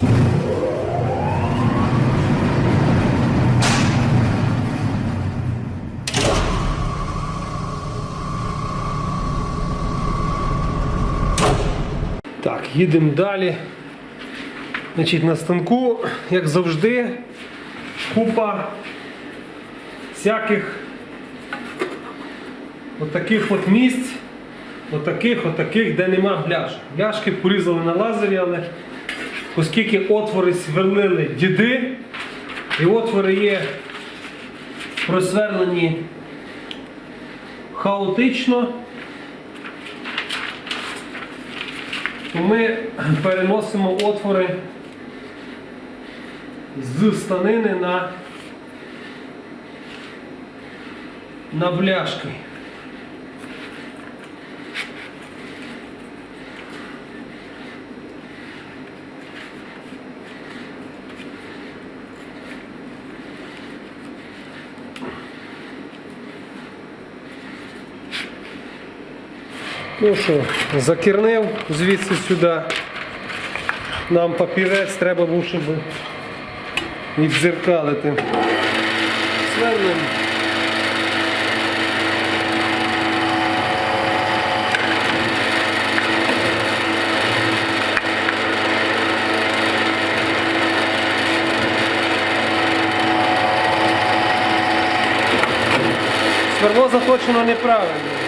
Так, їдемо далі. Значить, на станку, як завжди, купа всяких отаких от місць, отаких, отаких, де нема бляшок. Бляшки порізали на лазері, але оскільки отвори сверлили діди, і отвори є просверлені хаотично, то ми переносимо отвори з станини на, на бляшки. Ну що, закірнив звідси сюди. Нам папірець треба був, щоб відзеркалити. Сверлимо. Сверло заточено неправильно.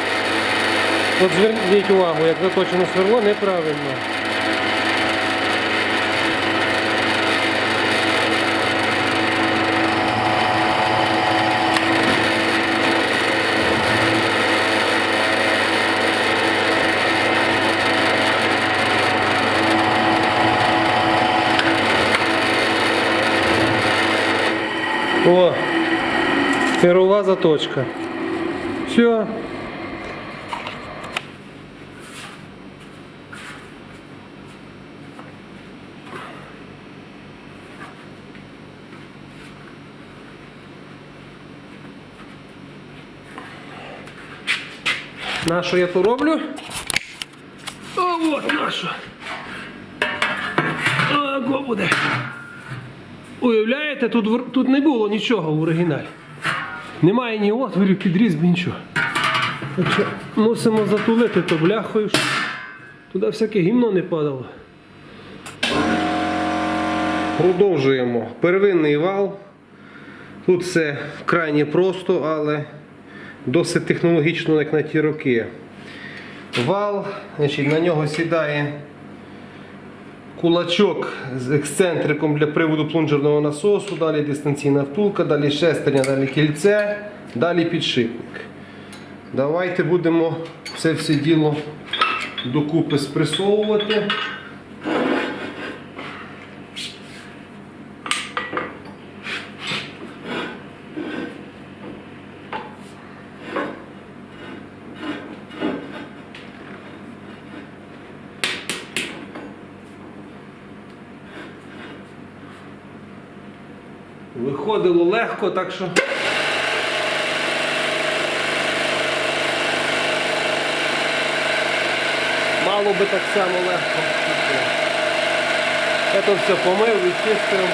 От зверніть увагу, як заточено сверло неправильно. О, первова заточка. Все. На що я то роблю? О, от на що. О, го буде. Уявляєте, тут, тут не було нічого в оригіналі. Немає ні отворів, підрізб, нічого. Так що мусимо затулити то бляхою, щоб туди всяке гімно не падало. Продовжуємо. Первинний вал. Тут все крайне просто, але досить технологічно, як на ті роки. Вал, значить, на нього сідає кулачок з ексцентриком для приводу плунжерного насосу, далі дистанційна втулка, далі шестерня, далі кільце, далі підшипник. Давайте будемо це все діло докупи спресовувати. Виходило так що. Мало би так само легко. Я все помив, відчистив.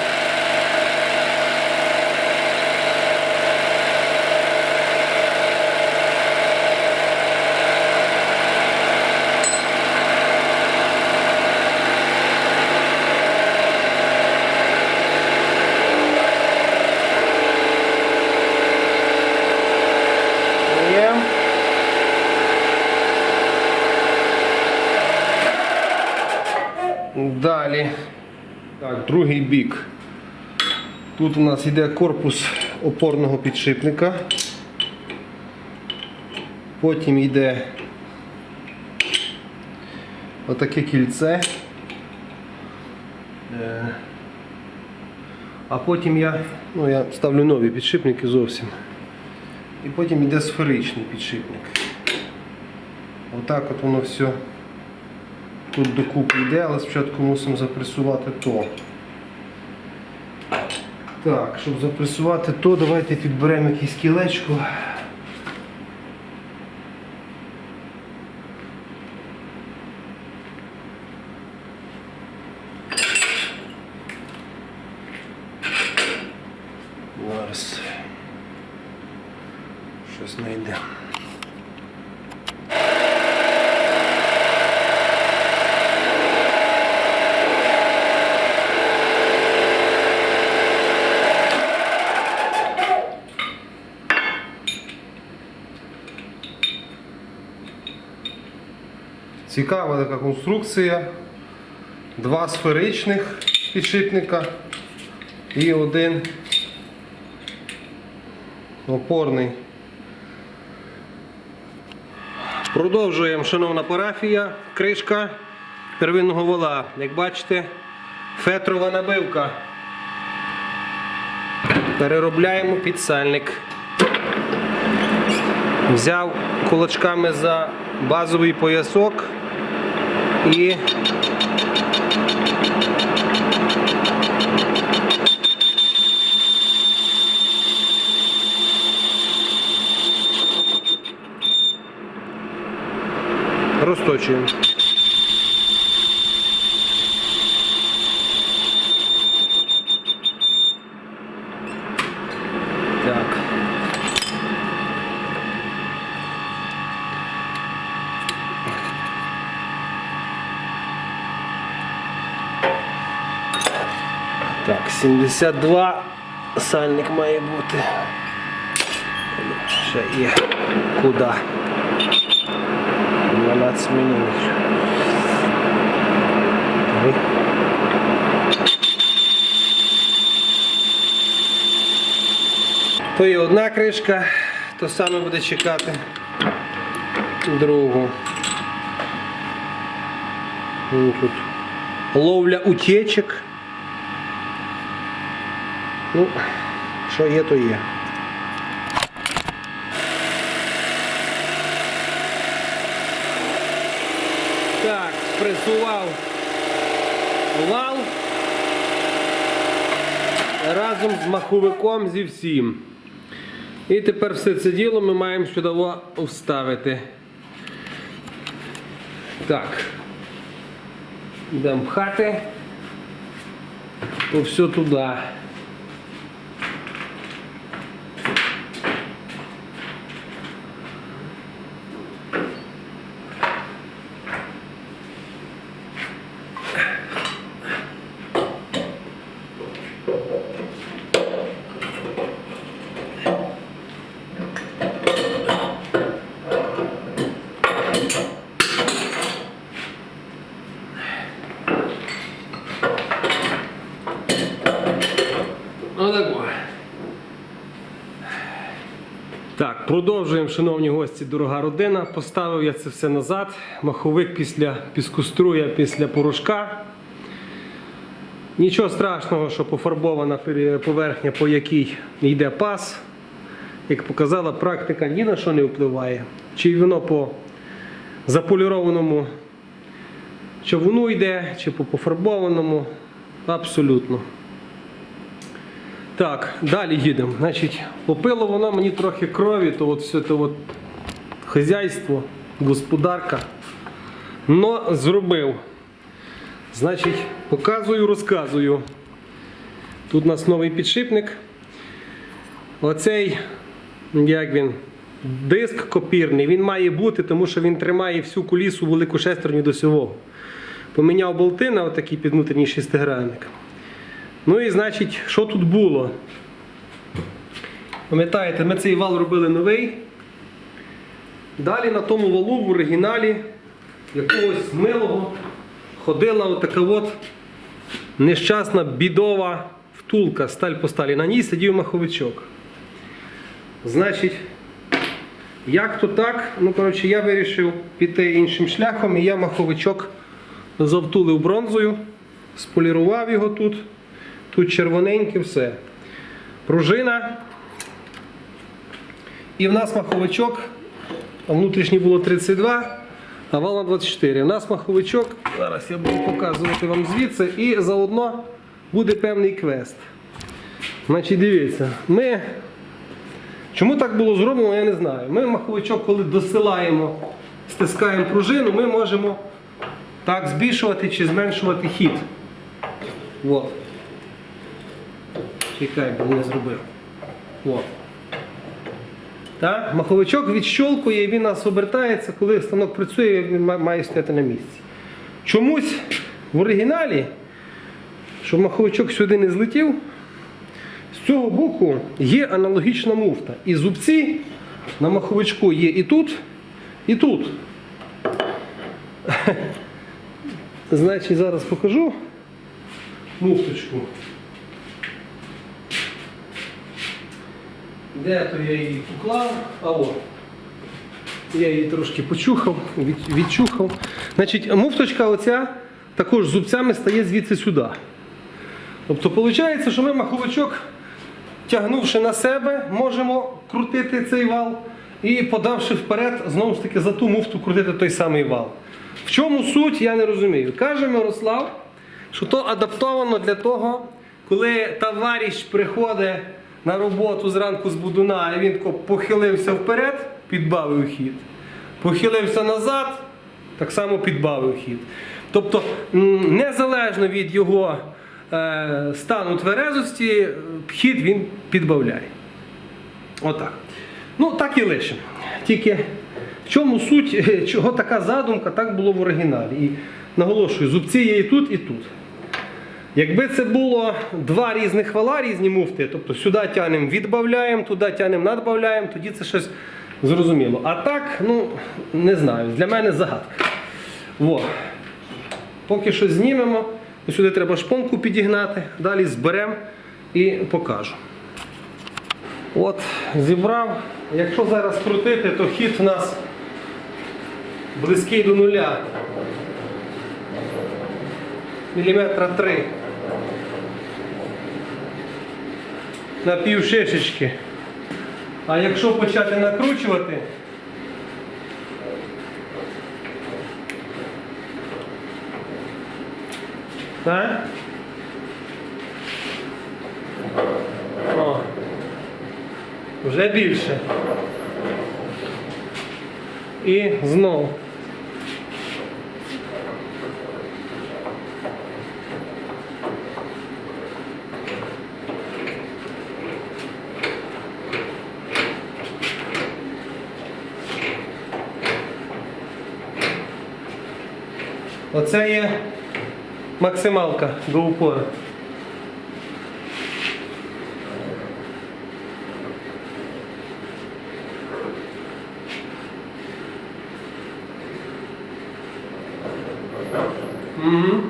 Є. Далі. Так, другий бік. Тут у нас йде корпус опорного підшипника. Потім йде отаке кільце. Е, А потім я, ну, я ставлю нові підшипники зовсім. І потім йде сферичний підшипник. Отак от воно все тут докупи йде, але спочатку мусимо запресувати то. Так, щоб запресувати то, давайте підберемо якесь кілечко. Зараз щось знайдемо. Цікава така конструкція. Два сферичних підшипника і один опорний. Продовжуємо, шановна парафія, кришка первинного вола. Як бачите, фетрова набивка. Переробляємо під сальник. Взяв кулачками за базовий поясок і розточуємо. Так. Так, 72 сальник має бути. Ще є. Куди? 12 мм. То є одна кришка, то саме буде чекати другу. Ну, Тут ловля утечок. Ну, що є, то є. Так, спресував вал разом з маховиком зі всім. І тепер все це діло ми маємо сюди вставити. Так. Йдемо пхати. То все туди. Отако. Так, продовжуємо, шановні гості, дорога родина. Поставив я це все назад. Маховик після піскоструя, після порошка. Нічого страшного, що пофарбована поверхня, по якій йде пас. Як показала практика, ні на що не впливає. Чи воно по заполірованому човуну йде, чи по пофарбованому. Абсолютно. Так, далі їдемо. Значить, попило воно мені трохи крові, то от все це от хазяйство, господарка. Но зробив. Значить, показую, розказую. Тут у нас новий підшипник. Оцей, як він, диск копірний, він має бути, тому що він тримає всю кулісу велику шестерню до сьового. Поміняв болти на отакий під внутрішній шестигранник. Ну і значить, що тут було? Пам'ятаєте, ми цей вал робили новий. Далі на тому валу в оригіналі якогось милого ходила отака от нещасна бідова втулка сталь по сталі. На ній сидів маховичок. Значить, як то так, ну коротше, я вирішив піти іншим шляхом і я маховичок завтулив бронзою, сполірував його тут. Тут червоненьке все. Пружина. І в нас маховичок. Внутрішній було 32, а вал на 24. У нас маховичок. Зараз я буду показувати вам звідси. І заодно буде певний квест. Значить, дивіться, ми. Чому так було зроблено, я не знаю. Ми маховичок, коли досилаємо, стискаємо пружину, ми можемо так збільшувати чи зменшувати хід. От. Чекай, бо не зробив. О. Так? Маховичок відщолкує він нас обертається, коли станок працює, він має стояти на місці. Чомусь в оригіналі, щоб маховичок сюди не злетів, з цього боку є аналогічна муфта. І зубці на маховичку є і тут, і тут. Значить, зараз покажу муфточку. Де то я її поклав? А от. Я її трошки почухав, відчухав. Значить, муфточка оця також зубцями стає звідси сюди. Тобто, виходить, що ми маховичок, тягнувши на себе, можемо крутити цей вал і подавши вперед, знову ж таки, за ту муфту крутити той самий вал. В чому суть, я не розумію. Каже Мирослав, що то адаптовано для того, коли товариш приходить на роботу зранку з будуна, і він похилився вперед, підбавив хід. Похилився назад, так само підбавив хід. Тобто, незалежно від його е, стану тверезості, хід він підбавляє. Отак. Ну, так і лише. Тільки в чому суть, чого така задумка, так було в оригіналі. І наголошую, зубці є і тут, і тут. Якби це було два різних вала, різні муфти, тобто сюди тянемо, відбавляємо, туди тянемо, надбавляємо, тоді це щось зрозуміло. А так, ну, не знаю, для мене загадка. Во. Поки що знімемо, сюди треба шпонку підігнати, далі зберемо і покажу. От, зібрав. Якщо зараз крутити, то хід у нас близький до нуля. Міліметра три. На пів шишечки. А якщо почати накручувати, так? О, вже більше. І знову. Оце є максималка до упора. Угу.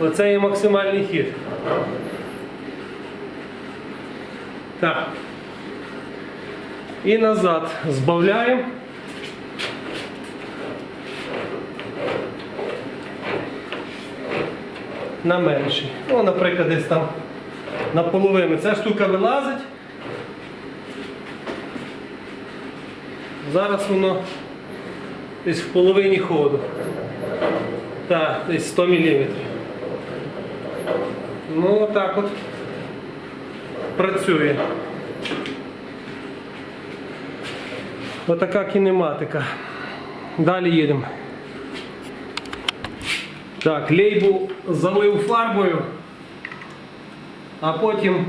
Оце є максимальний хід. Так. І назад збавляємо. На менший. Ну, наприклад, десь там на половину. Ця штука вилазить. Зараз воно десь в половині ходу. Так, десь 100 мм. Ну, отак от працює. Отака кінематика. Далі їдемо. Так, лейбу залив фарбою, а потім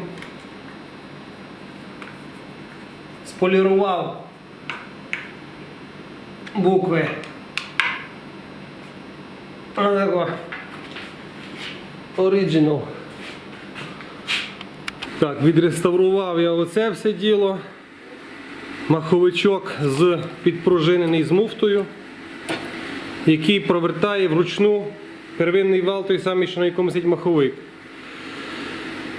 сполірував букви. Original. Так, відреставрував я оце все діло. Маховичок з підпружинений з муфтою, який провертає вручну первинний вал, той самий, що на якому сидить маховик.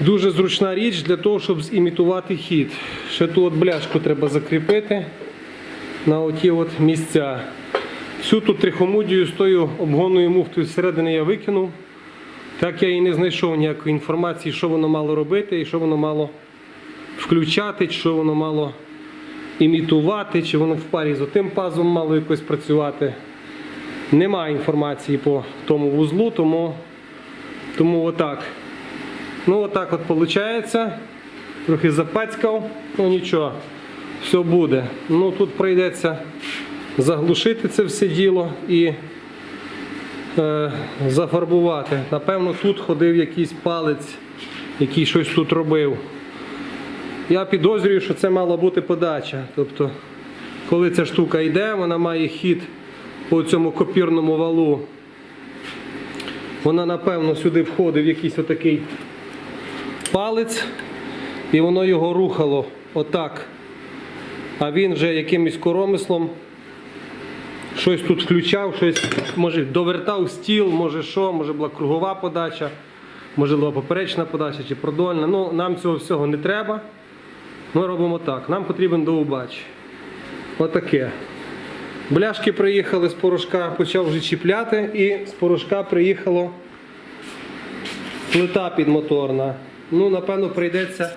Дуже зручна річ для того, щоб зімітувати хід. Ще ту от бляшку треба закріпити на оті от місця. Всю ту трихомудію з тою обгонною муфтою зсередини я викинув. Так я і не знайшов ніякої інформації, що воно мало робити і що воно мало включати, що воно мало імітувати, чи воно в парі з отим пазом мало якось працювати. Немає інформації по тому вузлу, тому, тому отак. Ну, отак от виходить. Трохи запацькав, ну нічого, все буде. Ну тут прийдеться заглушити це все діло і е, зафарбувати. Напевно, тут ходив якийсь палець, який щось тут робив. Я підозрюю, що це мала бути подача. Тобто, коли ця штука йде, вона має хід по цьому копірному валу. Вона, напевно, сюди входив якийсь отакий палець, і воно його рухало отак. А він вже якимось коромислом щось тут включав, щось, може, довертав стіл, може що, може була кругова подача, може була поперечна подача чи продольна. Ну, нам цього всього не треба. Ми робимо так. Нам потрібен довбач. Отаке. Бляшки приїхали з порошка, почав вже чіпляти, і з порошка приїхало плита підмоторна. Ну, напевно, прийдеться.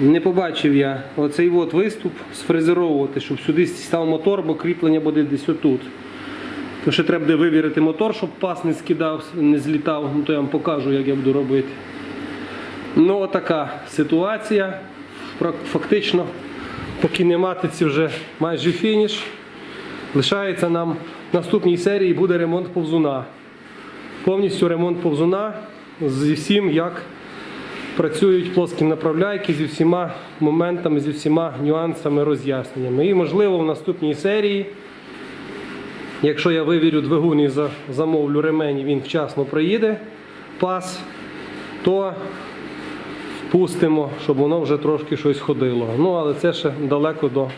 Не побачив я оцей от виступ сфрезеровувати, щоб сюди став мотор, бо кріплення буде десь отут. То ще треба буде вивірити мотор, щоб пас не скидав, не злітав, ну то я вам покажу, як я буду робити. Ну, отака ситуація. Фактично, по кінематиці вже майже фініш. Лишається нам в наступній серії буде ремонт повзуна. Повністю ремонт повзуна зі всім, як працюють плоскі направляйки, зі всіма моментами, зі всіма нюансами, роз'ясненнями. І, можливо, в наступній серії, якщо я вивірю двигун і замовлю ремень, він вчасно приїде, пас, то пустимо, щоб воно вже трошки щось ходило. Ну, але це ще далеко до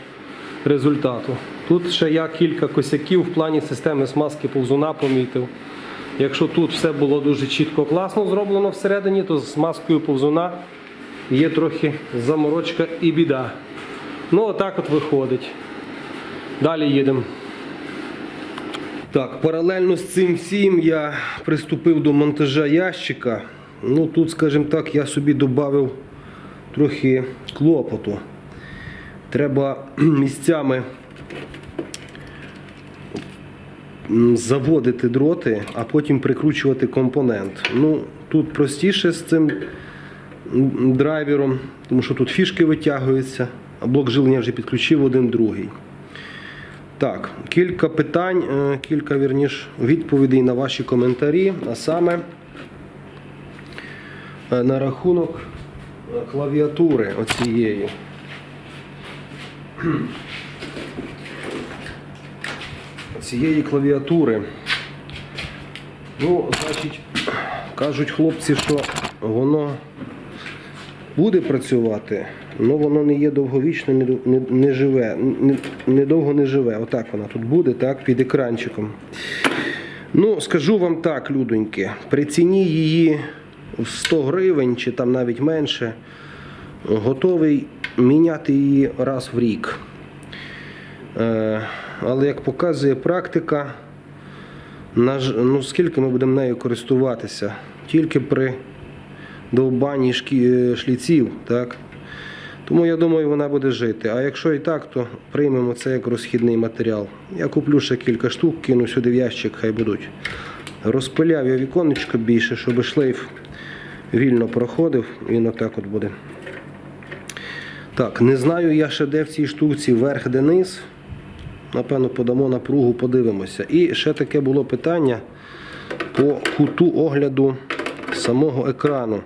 результату. Тут ще я кілька косяків в плані системи смазки повзуна помітив. Якщо тут все було дуже чітко класно зроблено всередині, то з маскою повзуна є трохи заморочка і біда. Ну, отак от виходить. Далі їдемо. Так, паралельно з цим всім я приступив до монтажа ящика. Ну, тут, скажімо так, я собі додав трохи клопоту. Треба місцями заводити дроти, а потім прикручувати компонент. Ну, тут простіше з цим драйвером, тому що тут фішки витягуються, а блок жилення вже підключив один другий. Так, кілька питань, е, кілька вірніш відповідей на ваші коментарі, а саме на рахунок е, клавіатури оцієї. Цієї клавіатури. Ну, значить, кажуть хлопці, що воно буде працювати, але воно не є довговічне, не, не, не живе, не, не не живе. Отак вона тут буде, так, під екранчиком. Ну, скажу вам так, людоньки, при ціні її 100 гривень чи там навіть менше, готовий міняти її раз в рік. Е, але як показує практика, ну, скільки ми будемо нею користуватися? Тільки при довбанні е, шліців. Так? Тому я думаю, вона буде жити. А якщо і так, то приймемо це як розхідний матеріал. Я куплю ще кілька штук, кину сюди в ящик, хай будуть. Розпиляв я віконечко більше, щоб шлейф вільно проходив. Він отак от буде. Так, не знаю я ще де в цій штуці верх де низ. Напевно, подамо напругу, подивимося. І ще таке було питання по куту огляду самого екрану,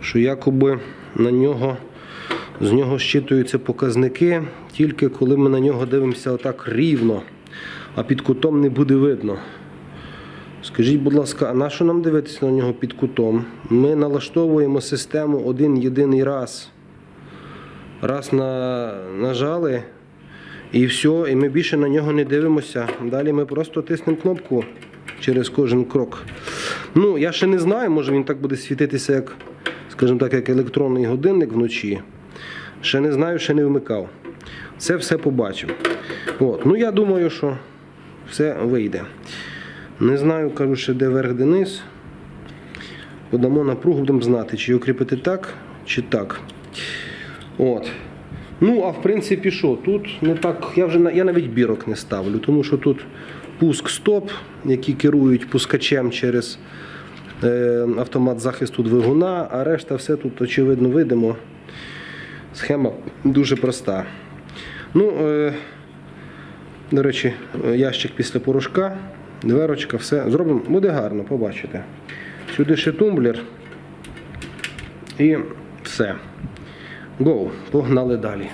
що якоби на нього, з нього щитуються показники, тільки коли ми на нього дивимося отак рівно, а під кутом не буде видно. Скажіть, будь ласка, а на що нам дивитися на нього під кутом? Ми налаштовуємо систему один єдиний раз. Раз на, нажали і все, і ми більше на нього не дивимося. Далі ми просто тиснемо кнопку через кожен крок. Ну, я ще не знаю, може він так буде світитися, як, скажімо так, як електронний годинник вночі. Ще не знаю, ще не вмикав. Це все побачив. От. Ну, я думаю, що все вийде. Не знаю, кажу, ще де верх, де низ. Подамо напругу, будемо знати, чи укріпити так, чи так. От. Ну, а в принципі, що? Тут не так. Я вже я навіть бірок не ставлю, тому що тут пуск стоп, які керують пускачем через е, автомат захисту двигуна, а решта все тут очевидно видимо. Схема дуже проста. Ну, е, до речі, е, ящик після порошка, дверочка, все зробимо. Буде гарно, побачите. Сюди ще тумблер. І Все. Гоу, погнали далі.